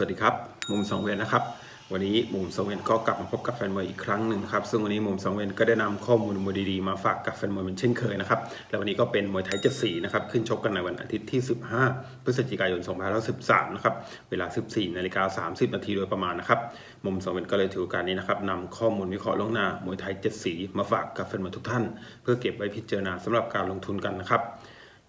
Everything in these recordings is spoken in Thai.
วัสดีครับ มุมสองเวนนะครับ วันนี้มุมสองเวนก็กลับมาพบกับแฟนมวยอีกครั้งหนึ่งครับ ซึ่งวันนี้มุมสองเวนก็ได้นำข้อมูลมวยดีๆมาฝากกับแฟนมวยเหมือนเช่นเคยนะครับ และวันนี้ก็เป็นมวยไทยเจ็ดสีนะครับ ขึ้นชกกันในวันอาทิตย์ที่ 15 พฤศจิกายน 2513 นะครับ เวลา 14นาฬิกา30 นาทีโดยประมาณนะครับ มุมสองเวนก็เลยถือโอกาสนี้นะครับนำข้อมูลวิเคราะห์ล่วงหน้ามวยไทยเจ็ดสีมาฝากกับแฟนมวยทุกท่าน เพื่อเก็บไว้พิจารณาสำหรับการลงทุนกันนะครับ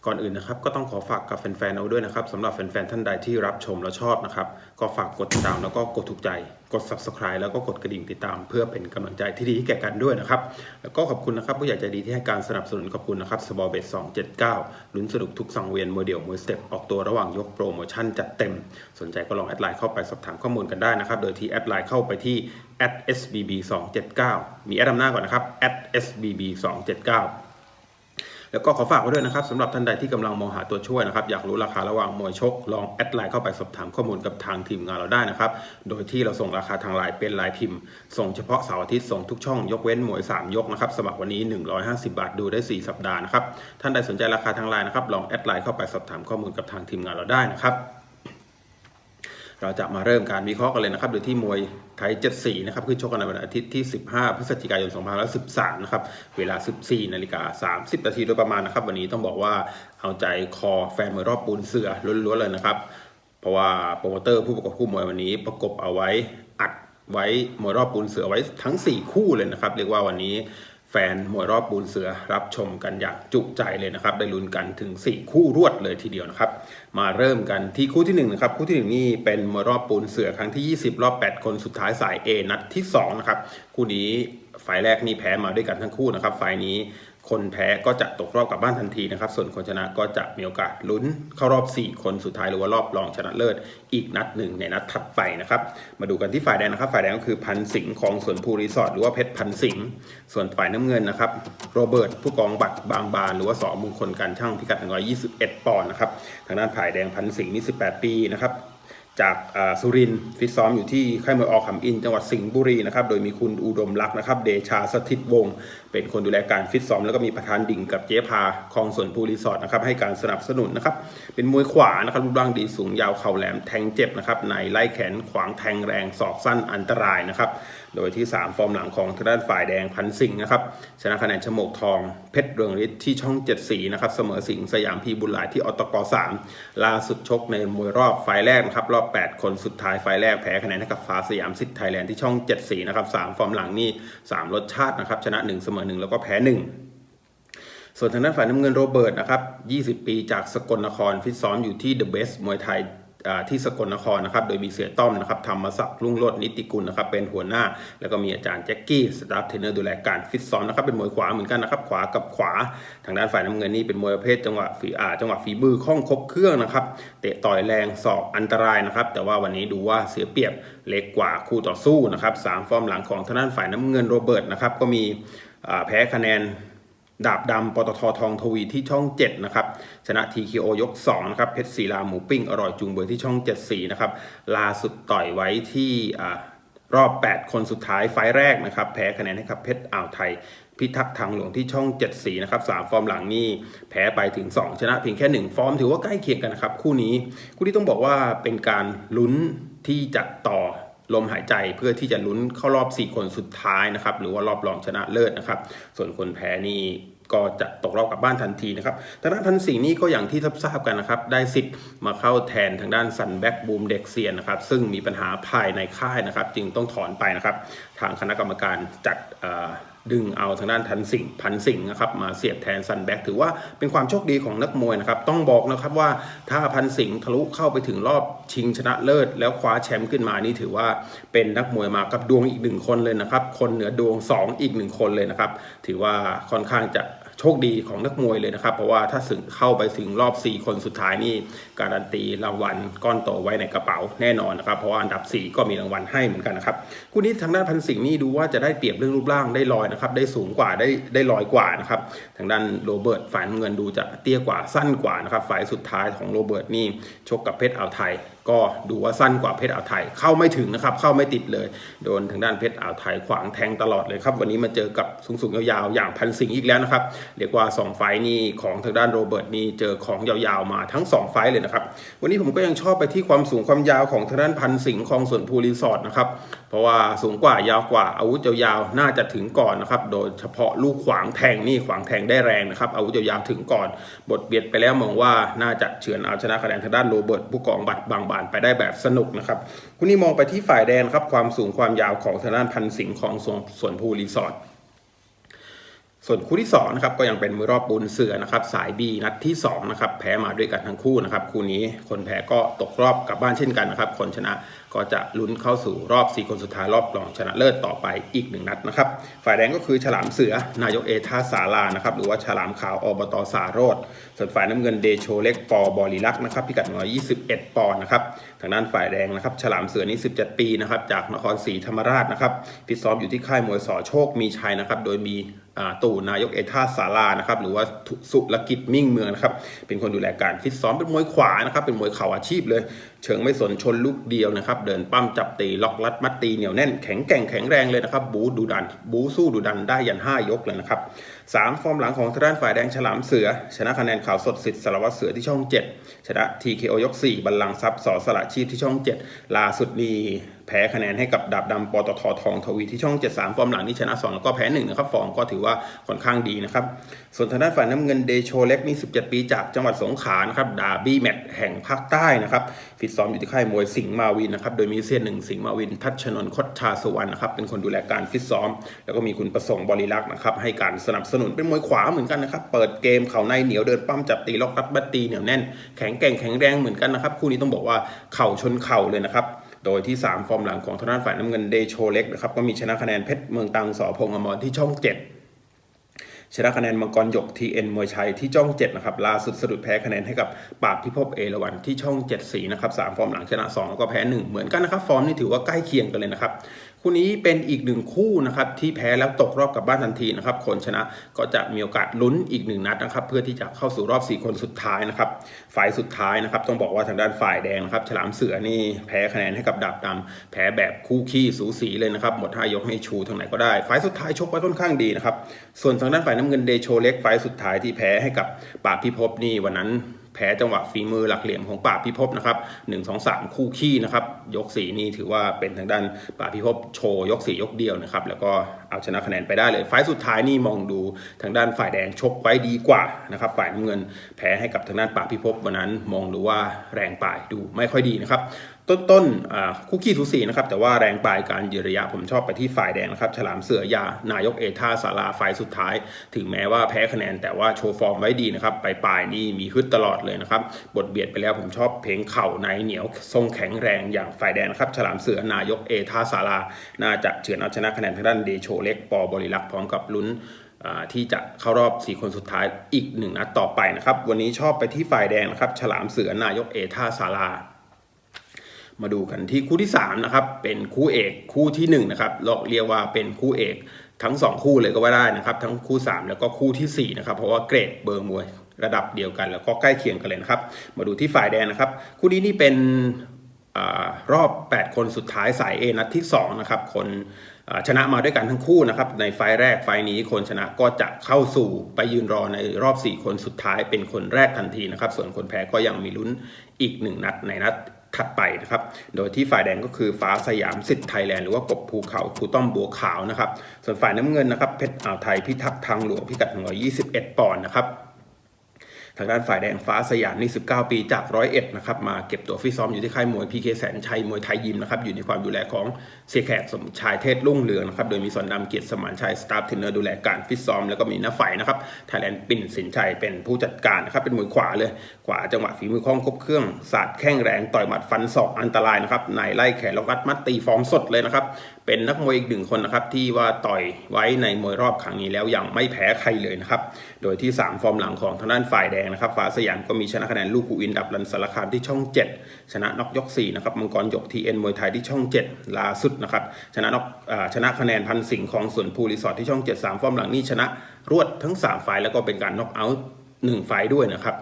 ก่อนอื่นนะครับก็ต้องขอฝากกับแฟนๆเอาด้วยนะครับสำหรับแฟนๆท่านใดที่รับชมและชอบนะครับ ก็ฝากกดติดตามแล้วก็กดถูกใจ กด subscribe แล้วก็กดกระดิ่งติดตาม เพื่อเป็นกำลังใจที่ดีให้แก่กันด้วยนะครับ แล้วก็ขอบคุณนะครับผู้ใหญ่ใจดีที่ให้การสนับสนุนขอบคุณนะครับสบอเบส279ลุ้นสนุกทุกสังเวียนโมเดลมวยสเต็ปออกตัวระหว่างยกโปรโมชั่นจัดเต็ม สนใจก็ลองแอดไลน์เข้าไปสอบถามข้อมูลกันได้นะครับโดยที่แอดไลน์เข้าไปที่ @sbb 279 มีแอดนำหน้าก่อนนะครับ @sbb 279 แล้วก็ขอฝากไว้ด้วยนะครับสำหรับท่านใดที่กำลังมองหาตัวช่วยนะครับอยากรู้ราคาระหว่างมวยชก ลองแอดไลน์เข้าไปสอบถามข้อมูลกับทางทีมงานเราได้นะครับโดยที่เราส่งราคาทางไลน์เป็นลายพิมพ์ ส่งเฉพาะเสาร์อาทิตย์ส่งทุกช่องยกเว้นมวย 3 ยกนะครับสมัครวันนี้ 150 บาทดูได้ 4 สัปดาห์นะครับท่านใดสนใจราคาทางไลน์นะครับลองแอดไลน์เข้าไปสอบถามข้อมูลกับทางทีมงานเราได้นะครับ เราจะมาเริ่มการวิเคราะห์กันเลยนะครับโดยที่มวยไทย 74 นะครับขึ้นชกกันในวันอาทิตย์ที่ 15 พฤศจิกายน2513 นะครับ เวลา 14 นาฬิกา 30 นาทีโดยประมาณนะครับ วันนี้ต้องบอกว่าเอาใจคอแฟนมวยรอบปูนเสือล้วนๆเลยนะครับ เพราะว่าโปรโมเตอร์ผู้ประกอบคู่มวยวันนี้ประกบเอาไว้อัดไว้มวยรอบปูนเสือไว้ทั้ง 4 คู่เลยนะครับ เรียกว่าวันนี้ แฟนมวยรอบปูนเสือรับชมกันอย่างจุใจเลยนะครับ ได้ลุ้นกันถึง 4 คู่รวดเลยทีเดียวนะครับ มาเริ่มกันที่คู่ที่1นะครับคู่ที่ 1 นี่เป็นมวยรอบปูนเสือครั้งที่ 20 รอบ 8 คนสุดท้ายสาย A นัดที่2นะครับคู่นี้ฝ่ายแรกนี่แพ้มาด้วยกันทั้งคู่นะครับฝ่ายนี้ คนแพ้ก็จะตกรอบกลับบ้านทันทีนะครับ ส่วนคนชนะก็จะมีโอกาสลุ้นเข้ารอบ 4 คนสุดท้ายหรือว่ารอบรองชนะเลิศ อีกนัดหนึ่งในนัดถัดไปนะครับ มาดูกันที่ฝ่ายแดงนะครับ ฝ่ายแดงก็คือพันสิงห์ของสวนภูรีสอร์ทหรือว่าเพชรพันสิงห์ส่วนฝ่ายน้ำเงินนะครับโรเบิร์ตผู้กองบัตรบางบานหรือว่าสอมงคลการช่างพิกัด 121 ปอนด์นะครับทางด้านฝ่ายแดงพันสิงห์นี่18 ปีนะครับจากสุรินทร์ฟิตซ้อมอยู่ที่ค่ายมวยออกขำอิน จังหวัดสิงห์บุรีนะครับ โดยมีคุณอุดมลักษ์นะครับ เดชาสถิตวงศ์ เป็นคนดูแลการฟิตซ้อมแล้วก็มีประธานดิ่งกับเจ๊พาคลองสวนภูรีสอร์ทนะครับให้การสนับสนุนนะครับเป็นมวยขวานะครับรูปร่างดีสูงยาวเข่าแหลมแทงเจ็บนะครับในไล่แขนขวางแทงแรงศอกสั้นอันตรายนะครับโดยที่ 3 ฟอร์มหลังของทางด้านฝ่ายแดงพันสิงห์นะครับชนะคะแนนชโมกทองเพชรเรืองฤทธิ์ที่ช่องเจ็ดสีนะครับเสมอสิงห์สยามพีบุญหลายที่อตก3ล่าสุดชกในมวยรอบไฟแรกนะครับรอบ 8 คนสุดท้ายไฟแรกแพ้คะแนนให้กับฟ้าสยามสิทธิ์ไทยแลนด์ที่ช่อง7สีนะครับ3ฟอร์มหลังนี่3รสชาตินะครับชนะ1เสมอ1แล้วก็แพ้1ส่วนทางด้านฝ่ายน้ำเงินโรเบิร์ตนะครับ 20 ปีจากสกลนครฟิตซ้อมอยู่ที่ The Best มวยไทยที่สกลนครนะครับ โดยมีเสียต้อมนะครับธรรมศักดิ์รุ่งโรจนิติกุลนะครับ เป็นหัวหน้า แล้วก็มีอาจารย์แจ็คกี้สตาฟเทรนเนอร์ดูแลการฟิตซ้อมนะครับ เป็นมวยขวาเหมือนกันนะครับ ขวากับขวา ทางด้านฝ่ายน้ำเงินนี่เป็นมวยประเภทจังหวะฝีอาจังหวะฝีมือคล่องครบเครื่องนะครับ เตะต่อยแรงศอกอันตรายนะครับ แต่ว่าวันนี้ดูว่าเสียเปรียบเล็กกว่าคู่ต่อสู้นะครับสามฟอร์มหลังของทางด้านฝ่ายน้ำเงินโรเบิร์ตนะครับ ก็มี แพ้คะแนนดาบดำปตททองทวีที่ช่อง 7 นะครับ ชนะ TKO ยก 2 นะครับ เพชรศิลาหมูปิ้ง อร่อยจุงเบยที่ช่อง 74 นะครับลาสุดต่อยไว้ที่รอบ 8 คนสุดท้ายไฟแรกนะครับ แพ้คะแนนให้กับเพชรอ่าวไทย พิทักษ์ทางหลวงที่ช่อง74นะครับ3ฟอร์มหลังนี่แพ้ไปถึง 2 ชนะเพียงแค่ 1 ฟอร์มถือว่าใกล้เคียงกันนะครับ คู่นี้ คู่นี้ต้องบอกว่าเป็นการลุ้นที่จะต่อ ลมหายใจเพื่อที่จะลุ้นเข้ารอบ 4 คนสุดท้ายนะครับ หรือว่ารอบรองชนะเลิศนะครับ ส่วนคนแพ้นี่ก็จะตกรอบกลับบ้านทันทีนะครับทางด้านพันสิงห์นี่ก็อย่างที่ทราบกันนะครับ ได้สิทธิ์มาเข้าแทนทางด้านซันแบ็กบูมเด็กเซียนนะครับ ซึ่งมีปัญหาภายในค่ายนะครับ จึงต้องถอนไปนะครับ ทางคณะกรรมการจัด ดึงเอาทางด้านทันสิงพันสิงนะครับมาเสียบแทนซันแบ็กถือว่าเป็นความโชคดีของนักมวยนะครับ ต้องบอกนะครับว่าถ้าพันสิงทะลุเข้าไปถึงรอบชิงชนะเลิศ แล้วคว้าแชมป์ขึ้นมานี่ถือว่าเป็นนักมวยมากับดวงอีกหนึ่งคนเลยนะครับ คนเหนือดวง 2 อีกหนึ่งคนเลยนะครับ ถือว่าค่อนข้างจะ โชคดีของนักมวยเลยนะครับ เพราะว่าถ้าสึงเข้าไปถึงรอบ 4 คนสุดท้ายนี่การันตีรางวัลก้อนโตไว้ในกระเป๋าแน่นอนนะครับ เพราะว่าอันดับ 4 ก็มีรางวัลให้เหมือนกันนะครับคู่นี้ทางด้านพันสิงห์นี่ดูว่าจะได้เปรียบเรื่องรูปร่างได้ลอยนะครับได้สูงกว่าได้ได้ลอยกว่านะครับทางด้านโรเบิร์ตฝ่ายน้ำเงินดูจะเตี้ยกว่าสั้นกว่านะครับฝ่ายสุดท้ายของโรเบิร์ตนี่ชกกับเพชรอ่าวไทย ก็ดูว่าสั้นกว่าเพชรอ่าวไทยเข้าไม่ถึงนะครับ เข้าไม่ติดเลย โดนทางด้านเพชรอ่าวไทยขวางแทงตลอดเลยครับ วันนี้มาเจอกับสูงสูงๆยาวๆอย่างพันสิงห์อีกแล้วนะครับเรียกว่า 2 ไฟนี่ของทางด้านโรเบิร์ตนี่เจอของยาวๆมาทั้ง 2 ไฟเลยนะครับ วันนี้ผมก็ยังชอบไปที่ความสูงความยาวของทางด้านพันสิงห์คลองสวนภูรีสอร์ทนะครับเพราะว่าสูงกว่ายาวกว่าอาวุธยาวๆน่าจะถึงก่อนนะครับโดยเฉพาะลูกขวางแทงนี่ขวางแทงได้แรงนะครับอาวุธยาวๆถึงก่อน บทเบียดไปแล้วมองว่าน่าจะเฉือนเอาชนะคะแนนทางด้านโรเบิร์ตผู้กองบัตรบางอ่านไปได้แบบสนุกนะครับ คุณนี่มองไปที่ฝ่ายแดนครับความสูงความยาวของทางด้านพันสิงของสวนสวนภูรีสอร์ท ส่วนคู่ที่2นะครับก็ยังเป็นมือรอบปูนเสือนะครับสาย B นัดที่2นะครับแพ้มาด้วยกันทั้งคู่นะครับคู่นี้คนแพ้ก็ตกรอบกลับบ้านเช่นกันนะครับคนชนะก็จะลุ้นเข้าสู่รอบ 4 คนสุดท้ายรอบรองชนะเลิศต่อไปอีกหนึ่งนัดนะครับฝ่ายแดงก็คือฉลามเสือนายกเอท่าสารานะครับหรือว่าฉลามขาวอบตสาโรธส่วนฝ่ายน้ำเงินเดโชเล็กปอบอลีลักษ์นะครับพิกัด 121 ปอนด์นะครับทางด้านฝ่ายแดงนะครับฉลามเสือนี่17 ปีนะครับจากนครศรีธรรมราชนะครับฟิตซ้อมอยู่ที่ค่ายมวยสอโชคมีชัยนะครับโดยมี ตู่นายกเอท่าสารานะครับหรือว่าสุรกิจมิ่งเมืองนะครับเป็นคนดูแลการฟิตซ้อมเป็นมวยขวานะครับเป็นมวยเข่าอาชีพเลย เชิงไม่สนชนลูกเดียวนะครับเดินปั้มจับตีล็อกลัดมัดตีเหนียวแน่นแข็งแกร่งแข็งแรงเลยนะครับบูดูดันบูสู้ดูดันได้ยัน 5 ยกเลยนะครับสามฟอร์มหลังของทางด้านฝ่ายแดงฉลามเสือ ชนะคะแนนข่าวสดสิทธิ์สารวัตรเสือที่ช่อง 7 ชนะ TKO ยก 4 บัลลังก์ทรัพย์สอสละชีพที่ช่อง 7 ล่าสุดนี่ แพ้คะแนนให้กับดาบดำปตททองทวีที่ช่อง 73 ฟอร์มหลังนี่ชนะ 2 แล้วก็แพ้1นะครับฟอร์มก็ถือว่าค่อนข้างดีนะครับ ส่วนทางด้านฝ่ายน้ำเงินเดโชเล็กนี่ 17 ปีจากจังหวัดสงขลานะครับดาบี้แมตช์แห่งภาคใต้นะครับฟิตซ้อมอยู่ที่ค่ายมวยสิงห์มาวินนะครับโดยมีเซียนหนึ่งสิงห์มาวิน ทัชชนนท์คดชาสุวรรณนะครับเป็นคนดูแลการฟิตซ้อม แล้วก็มีคุณประสงค์บริลักษ์นะครับให้การสนับสนุนเป็นมวยขวาเหมือนกันนะครับเปิดเกมเข่าในเหนียวเดินปั้มจับตีล็อกรัดบัตตีเหนียวแน่นแข็งแกร่งแข็งแรงเหมือนกันนะครับคู่นี้ต้องบอกว่าเข่าชนเข่าเลยนะครับ โดยที่ 3 ฟอร์มหลังของทางด้านฝ่ายน้ำเงินเดโชเล็กนะครับก็มีชนะคะแนนเพชรเมืองตังสอพงอมรที่ช่อง 7 ชนะคะแนนมังกรหยกทีเอ็นมวยชัยที่ช่อง7นะครับล่าสุดสะดุดแพ้คะแนนให้กับปราบพิภพเอราวันที่ช่อง7สีนะครับ3ฟอร์มหลังชนะ 2 แล้วก็แพ้ 1 เหมือนกันนะครับ ฟอร์มนี่ถือว่าใกล้เคียงกันเลยนะครับ คู่นี้เป็นอีกหนึ่งคู่นะครับที่แพ้แล้วตกรอบกลับบ้านทันทีนะครับคนชนะก็จะมีโอกาสลุ้นอีกหนึ่งนัดนะครับเพื่อที่จะเข้าสู่รอบ 4 คนสุดท้ายนะครับฝ่ายสุดท้ายนะครับต้องบอกว่าทางด้านฝ่ายแดงนะครับฉลามเสือนี่แพ้คะแนนให้กับดาบดำแพ้แบบคู่ขี้สูสีเลยนะครับหมดท่ายกให้ชูทางไหนก็ได้ ฝ่ายสุดท้ายชกไว้ค่อนข้างดีนะครับส่วนทางด้านฝ่ายน้ำเงินเดโชเล็กฝ่ายสุดท้ายที่แพ้ให้กับปราบพิภพนี่วันนั้น แพ้จังหวะฝีมือหลักเหลี่ยมของป่าพิภพนะครับหนึ่งสองสามคู่ขี้นะครับ ยกสีนี่ถือว่าเป็นทางด้านป่าพิภพโชว์ ยกสียกเดียวนะครับ แล้วก็เอาชนะคะแนนไปได้เลย ไฟสุดท้ายนี่มองดูทางด้านฝ่ายแดงชกไว้ดีกว่านะครับ ฝ่ายน้ำเงินแพ้ให้กับทางด้านป่าพิภพวันนั้นมองดูว่าแรงป่ายดูไม่ค่อยดีนะครับ ต้นต้นๆคู่ขี้สูสีนะครับแต่ว่าแรงปลายการยืนระยะผมชอบไปที่ฝ่ายแดงนะครับฉลามเสือยานายกเอท่าสาราฝ่ายสุดท้าย ถึงแม้ว่าแพ้คะแนนแต่ว่าโชว์ฟอร์มไว้ดีนะครับปลายปลายนี่มีฮึดตลอดเลยนะครับบทเบียดไปแล้วผมชอบเพลงเข่าในเหนียวทรงแข็งแรงอย่างฝ่ายแดงนะครับฉลามเสือนายกเอท่าสาราน่าจะเฉือนเอาชนะคะแนนทางด้านเดโชเล็กปอบริลักษ์พร้อมกับลุ้นที่จะเข้ารอบ 4 คนสุดท้ายอีกหนึ่งนัดต่อไปนะครับ วันนี้ชอบไปที่ฝ่ายแดงนะครับ ฉลามเสือนายกเอท่าสารา มาดูกันที่คู่ที่3นะครับเป็นคู่เอกคู่ที่1นะครับเราเรียกว่าเป็นคู่เอกทั้ง 2 คู่เลยก็ว่าได้นะครับ ทั้งคู่ 3 แล้วก็คู่ทีสี่4นะครับเพราะว่าเกรดเบอร์มวยระดับเดียวกัน แล้วก็ใกล้เคียงกันเลยนะครับ มาดูที่ฝ่ายแดงนะครับ คู่นี้นี่เป็นอรอบ 8 คนสุดท้ายสาย A นัดที่2นะครับคนชนะมาด้วยกันทั้งคู่นะครับในไฟแรกไฟนี้คนชนะก็จะเข้าสู่ไปยืนรอในรอบ 4 คนสุดท้ายเป็นคนแรกทันทีนะครับ ส่วนคนแพ้ก็ยังมีลุ้นอีก 1 นัดในนัด ถัดไปนะครับ โดยที่ฝ่ายแดงก็คือฟ้าสยามสิทธิ์ไทยแลนด์หรือว่ากบภูเขาครูต้อมบัวขาวนะครับ ส่วนฝ่ายน้ำเงินนะครับเพชรอ่าวไทยพิทักษ์ทางหลวงพิกัด 121 ปอนด์นะครับางด้านฝ่ายแดงฟ้าสยามนี่ 19 ปีจากร้อยเอ็ดนะครับมาเก็บตัวฟิตซ้อมอยู่ที่ค่ายมวยพีเคแสนชัยมวยไทยยิมนะครับอยู่ในความดูแลของเสียแขกสมชายเทศรุ่งเรืองนะครับโดยมีสอนดำเกียรติสมานชัยสตาฟเทรนเนอร์ดูแลการฟิตซ้อมแล้วก็มีน้าฝ่ายนะครับไทยแลนด์ปิ่นสินชัยเป็นผู้จัดการนะครับเป็นมือขวาเลยขวาจังหวะฝีมือคล่องครบเครื่องศาสตร์แข้งแรงต่อยหมัดฟันศอกอันตรายนะครับในไล่แขนล็อกรัดมัดตีฟอร์มสดเลยนะครับ เป็นนักมวยอีกหนึ่งคนนะครับที่ว่าต่อยไว้ในมวยรอบครั้งนี้แล้วยังไม่แพ้ใครเลยนะครับโดยที่ 3 ฟอร์มหลังของทางด้านฝ่ายแดงนะครับฟ้าสยามก็มีชนะคะแนนลูกคูอินดับรันสารคามที่ช่อง 7 ชนะน็อกยก4นะครับมังกรยกทีเอ็นมวยไทยที่ช่อง 7ล่าสุดนะครับชนะน็อกอชนะคะแนนพันสิงห์ของสวนภูรีสอร์ทที่ช่อง 7 3 ฟอร์มหลังนี่ชนะรวดทั้ง3ไฟล์แล้วก็เป็นการน็อกเอาท์1ไฟล์ด้วยนะครับ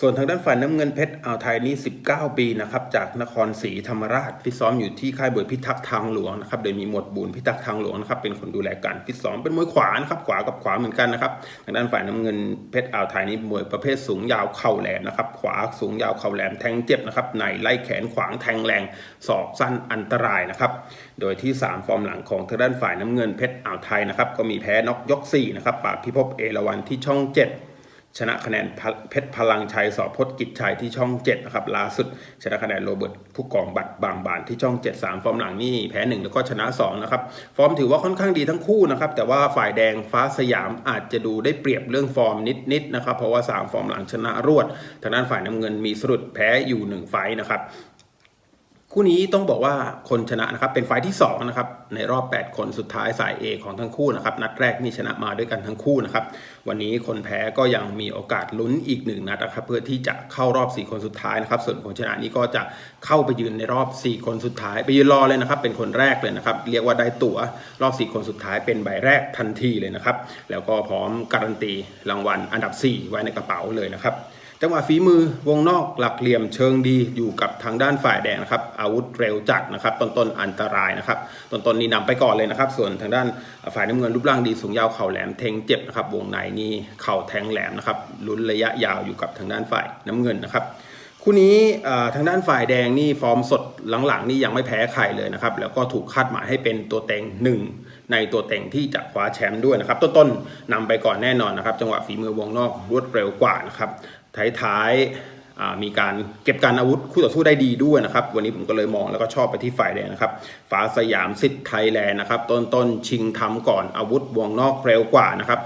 ส่วนทางด้านฝ่ายน้ำเงินเพชรอ่าวไทยนี่19 ปีนะครับจากนครศรีธรรมราชฟิตซ้อมอยู่ที่ค่ายบวยพิทักษ์ทางหลวงนะครับโดยมีหมวดบุญพิทักษ์ทางหลวงนะครับเป็นคนดูแลการฟิตซ้อมเป็นมวยขวานะครับขวากับขวาเหมือนกันนะครับทางด้านฝ่ายน้ำเงินเพชรอ่าวไทยนี่มวยประเภทสูงยาวเข่าแหลมนะครับขวาสูงยาวเข่าแหลมแทงเจ็บนะครับในไล่แขนขวางแทงแรงศอกสั้นอันตรายนะครับโดยที่ 3 ฟอร์มหลังของทางด้านฝ่ายน้ำเงินเพชรอ่าวไทยนะครับก็มีแพ้น็อกยก4นะครับปราบพิภพเอราวันที่ช่อง 7 ชนะคะแนนเพชรพลังชัยสอพจน์กิจชัยที่ช่อง7นะครับล่าสุดชนะคะแนนโรเบิร์ตผู้กองบัตรบางบานที่ช่อง 7 3 ฟอร์มหลังนี่แพ้ 1 แล้วก็ชนะ2นะครับฟอร์มถือว่าค่อนข้างดีทั้งคู่นะครับแต่ว่าฝ่ายแดงฟ้าสยามอาจจะดูได้เปรียบเรื่องฟอร์มนิดๆนะครับเพราะว่า 3 ฟอร์มหลังชนะรวดทางด้านฝ่ายน้ำเงินมีสรุดแพ้อยู่ 1 ไฟนะครับ คู่นี้ต้องบอกว่าคนชนะนะครับเป็นไฟที่2นะครับในรอบ 8 คนสุดท้ายสาย A ของทั้งคู่นะครับนัดแรกนี่ชนะมาด้วยกันทั้งคู่นะครับวันนี้คนแพ้ก็ยังมีโอกาสลุ้นอีกหนึ่งนัดนะครับเพื่อที่จะเข้ารอบ 4 คนสุดท้ายนะครับส่วนคนชนะนี้ก็จะเข้าไปยืนในรอบ 4 คนสุดท้าย ไปยืนรอเลยนะครับเป็นคนแรกเลยนะครับเรียกว่าได้ตั๋วรอบ 4 คนสุดท้ายเป็นใบแรกทันทีเลยนะครับแล้วก็พร้อมการันตีรางวัลอันดับ 4 ไว้ในกระเป๋าเลยนะครับ จังหวะฝีมือวงนอกหลักเหลี่ยมเชิงดีอยู่กับทางด้านฝ่ายแดงนะครับ อาวุธเร็วจัดนะครับ ต้นต้นๆอันตรายนะครับ ต้นต้นๆนี่นำไปก่อนเลยนะครับ ส่วนทางด้านฝ่ายน้ำเงินรูปร่างดีสูงยาวเข่าแหลมเทงเจ็บนะครับวงในนี่เข่าแทงแหลมนะครับลุ้นระยะยาวอยู่กับทางด้านฝ่ายน้ำเงินนะครับคู่นี้ทางด้านฝ่ายแดงนี่ฟอร์มสดหลังๆ นี่ยังไม่แพ้ใครเลยนะครับ แล้วก็ถูกคาดหมายให้เป็นตัวเต็งหนึ่งในตัวเต็งที่จะคว้าแชมป์ด้วยนะครับ ต้นๆนำไปก่อนแน่นอนนะครับ จังหวะฝีมือวงนอกรวดเร็วกว่านะครับ ท้ายๆมีการเก็บการอาวุธคู่ต่อสู้ได้ดีด้วยนะครับ วันนี้ผมก็เลยมองแล้วก็ชอบไปที่ฝ่ายแดงนะครับฟ้าสยามสิทธิ์ไทยแลนด์นะครับ ต้นต้นๆชิงทำก่อนอาวุธวงนอกเร็วกว่านะครับ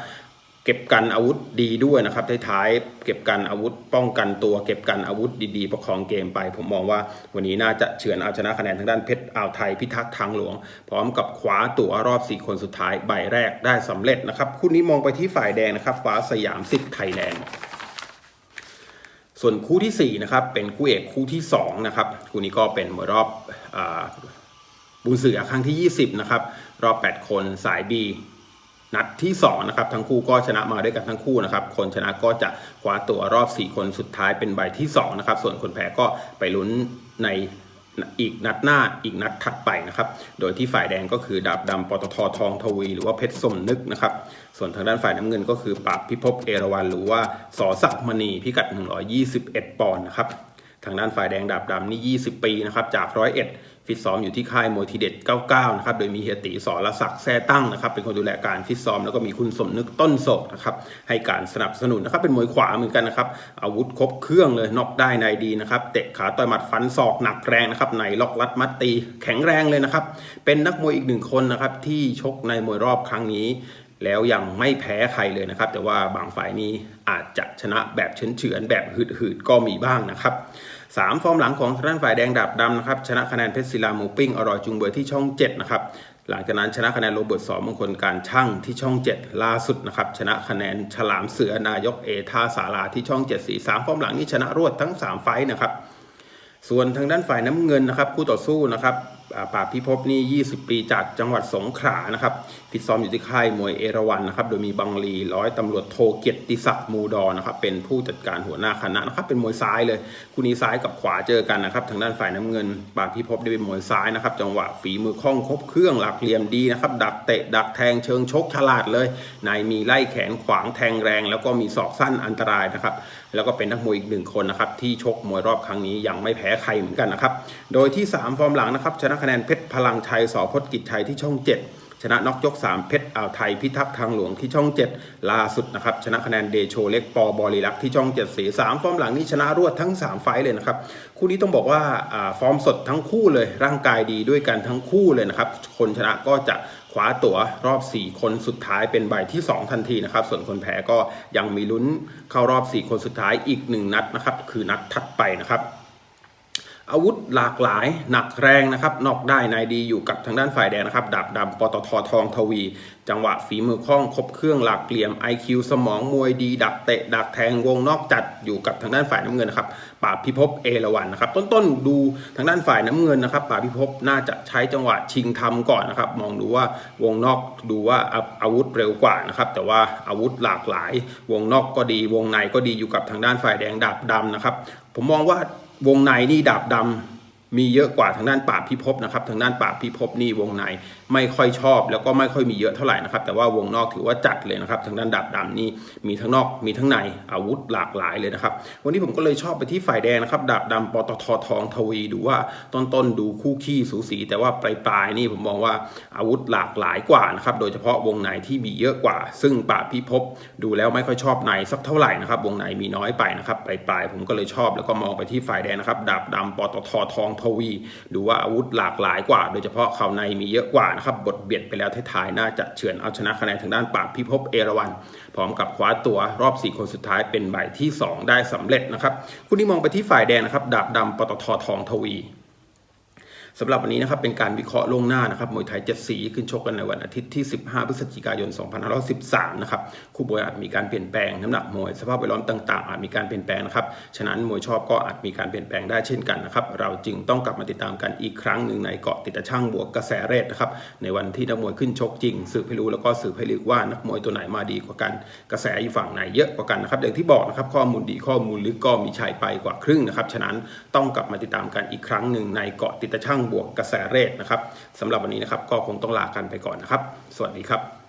เก็บกันอาวุธดีด้วยนะครับท้ายๆเก็บกันอาวุธป้องกันตัว เก็บกันอาวุธดีๆ ประคองเกมไป ผมมองว่าวันนี้น่าจะเฉือนเอาชนะคะแนนทางด้านเพชรอ่าวไทยพิทักษ์ทางหลวง พร้อมกับคว้าตั๋วรอบ 4 คนสุดท้ายใบแรกได้สำเร็จนะครับคู่นี้มองไปที่ฝ่ายแดงนะครับฟ้าสยามสิทธิ์ไทยแลนด์ ส่วนคู่ที่ 4 นะครับ เป็นคู่เอกคู่ที่ 2 นะครับ คู่นี้ก็เป็นมวยรอบอบุญเสือครั้งที่ 20 นะครับ รอบ 8 คนสาย B นัดที่ 2 นะครับ ทั้งคู่ก็ชนะมาด้วยกันทั้งคู่นะครับ คนชนะก็จะคว้าตัวรอบ 4 คนสุดท้ายเป็นใบที่ 2 นะครับ ส่วนคนแพ้ก็ไปลุ้นใน อีกนัดหน้าอีกนัดถัดไปนะครับ โดยที่ฝ่ายแดงก็คือดาบดำปตททองทวี หรือว่าเพชรสมนึกนะครับ ส่วนทางด้านฝ่ายน้ำเงินก็คือปราบพิภพเอราวันหรือว่าสอศักมณีพิกัด 121 ปอนด์นะครับ ทางด้านฝ่ายแดงดาบดำนี่ 20 ปีนะครับจากร้อยเอ็ด ฟิตซ้อมอยู่ที่ค่ายมวยทีเด็ด 99 นะครับ โดยมีเฮียตีสอรศักดิ์แซ่ตั้งนะครับ เป็นคนดูแลการฟิตซ้อม แล้วก็มีคุณสมนึกต้นโศกนะครับ ให้การสนับสนุนนะครับ เป็นมวยขวาเหมือนกันนะครับ อาวุธครบเครื่องเลย นอกได้ในดีนะครับ เตะขาต่อยหมัดฟันศอกหนักแรงนะครับ ในล็อกลัดมัดตีแข็งแรงเลยนะครับ เป็นนักมวยอีกหนึ่งคนนะครับที่ชกในมวยรอบครั้งนี้แล้วยังไม่แพ้ใครเลยนะครับ แต่ว่าบางฝ่ายนี้อาจจะชนะแบบเฉือนๆแบบหืดๆก็มีบ้างนะครับ สามฟอร์มหลังของทางด้านฝ่ายแดงดาบดำนะครับชนะคะแนนเพชรศิลาหมูปิ้งอร่อยจุงเบยที่ช่อง 7 นะครับหลังจากนั้นชนะคะแนนโรเบิร์ตสอมงคลการช่างที่ช่อง 7 ล่าสุดนะครับชนะคะแนนฉลามเสือนายกเอทาสาราที่ช่อง7 4 3ฟอร์มหลังนี้ชนะรวดทั้ง 3 ไฟต์นะครับส่วนทางด้านฝ่ายน้ำเงินนะครับคู่ต่อสู้นะครับ ปราพิภพนี่ 20 ปีจากจังหวัดสงขลานะครับฟิตซ้อมอยู่ที่ค่ายมวยเอราวันนะครับ โดยมีบังลีร้อยตำรวจโทเกียรติศักดิ์มูดอนนะครับ เป็นผู้จัดการหัวหน้าคณะนะครับ เป็นมวยซ้ายเลย คู่นี้ซ้ายกับขวาเจอกันนะครับ ทางด้านฝ่ายน้ำเงินปราพิภพได้เป็นมวยซ้ายนะครับ จังหวะฝีมือคล่องครบเครื่องหลักเหลี่ยมดีนะครับ ดักเตะดักแทงเชิงชกฉลาดเลย ในมีไล่แขนขวางแทงแรง แล้วก็มีศอกสั้นอันตรายนะครับแล้วก็เป็นนักมวยอีกหนึ่งคนนะครับที่ชกมวยรอบครั้งนี้ยังไม่แพ้ใครเหมือนกันนะครับ โดยที่ 3 ฟอร์มหลังนะครับชนะคะแนนเพชรพลังชัยสอพจน์กิจชัยที่ช่อง 7ชนะน็อกยก 3 เพชรอ่าวไทยพิทักษ์ทางหลวงที่ช่อง 7 ล่าสุดนะครับ ชนะคะแนนเดโชเล็กปอบอลีลักษ์ที่ช่อง 7 สีสามฟอร์มหลังนี้ชนะรวดทั้ง 3 ไฟเลยนะครับ คู่นี้ต้องบอกว่าฟอร์มสดทั้งคู่เลย ร่างกายดีด้วยกันทั้งคู่เลยนะครับ คนชนะก็จะ คว้าตั๋วรอบ 4 คนสุดท้ายเป็นใบที่ 2 ทันทีนะครับ ส่วนคนแพ้ก็ยังมีลุ้นเข้ารอบ 4 คนสุดท้ายอีก 1 นัดนะครับ คือนัดถัดไปนะครับ อาวุธหลากหลายหนักแรงนะครับนอกได้ในดีอยู่กับทางด้านฝ่ายแดงนะครับดาบดำปตททองทวี จังหวะฝีมือคล่องครบเครื่องหลักเหลี่ยม IQ สมองมวยดี ดักเตะ ดักแทงวงนอกจัดอยู่กับทางด้านฝ่ายน้ำเงินนะครับปราพิภพเอราวันนะครับต้นๆดูทางด้านฝ่ายน้ำเงินนะครับปราพิภพน่าจะใช้จังหวะชิงทำก่อนนะครับมองดูว่าวงนอกดูว่าอาอาวุธเร็วกว่านะครับแต่ว่าอาวุธหลากหลาย วงนอกก็ดี วงในก็ดีอยู่กับทางด้านฝ่ายแดงดาบดำนะครับผมมองว่า วงในนี่ดาบดำมีเยอะกว่าทางด้านปราบพิภพนะครับ ทางด้านปราบพิภพนี่วงใน ไม่ค่อยชอบ แล้วก็ไม่ค่อยมีเยอะเท่าไหร่นะครับ แต่ว่าวงนอกถือว่าจัดเลยนะครับ ทางด้านดาบดำนี่มีทั้งนอกมีทั้งในอาวุธหลากหลายเลยนะครับ วันนี้ผมก็เลยชอบไปที่ฝ่ายแดงนะครับดาบดำปตททองทวีดูว่าต้นต้นดูคู่ขี้สูสี แต่ว่าปลายปลายนี่ผมมองว่าอาวุธหลากหลายกว่านะครับโดยเฉพาะวงในที่มีเยอะกว่า ซึ่งปราพิภพดูแล้วไม่ค่อยชอบในสักเท่าไหร่นะครับวงในมีน้อยไปนะครับปลายปลายผมก็เลยชอบแล้วก็มองไปที่ฝ่ายแดงนะครับดาบดำปตททองทวี ดูว่าอาวุธหลากหลายกว่า โดยเฉพาะเข่าในมีเยอะกว่านะครับบทเบียดไปแล้วท้ายๆน่าจะเฉือนเอาชนะคะแนนทางด้านปราบพิภพเอราวันพร้อมกับคว้าตัวรอบ 4 คนสุดท้ายเป็นใบที่ 2 ได้สำเร็จนะครับคุณที่มองไปที่ฝ่ายแดงนะครับดาบดำปตททองทวี สำหรับวันนี้นะครับเป็นการวิเคราะห์ล่วงหน้านะครับมวยไทยเจ็ดสีขึ้นชกกันในวันอาทิตย์ที่ 15 พฤศจิกายน 2513 นะครับคู่มวยอาจมีการเปลี่ยนแปลงน้ำหนักมวยสภาพแวดล้อมต่างๆ อาจมีการเปลี่ยนแปลงนะครับฉะนั้นมวยชอบก็อาจมีการเปลี่ยนแปลงได้เช่นกันนะครับเราจึงต้องกลับมาติดตามกันอีกครั้งหนึ่งในเกาะติดตะช่างบวกกระแสเรศนะครับในวันที่นักมวยขึ้นชกจริงสืบให้รู้แล้วก็สืบให้ลึกว่านักมวยตัวไหนมาดีกว่ากันกระแสอยู่ฝั่งไหนเยอะกว่ากันนะครับอย่างที่บอกนะครับข้อมูลดีข้อมูลลึกก็มีชัยไปกว่าครึ่งนะครับฉะนั้นต้องกลับมาติดตามกันอีกครั้งหนึ่งในเกาะติดตะช่างบวกกระแสเรศนะครับสำหรับวันนี้นะครับก็คงต้องลากันไปก่อนนะครับ สวัสดีครับ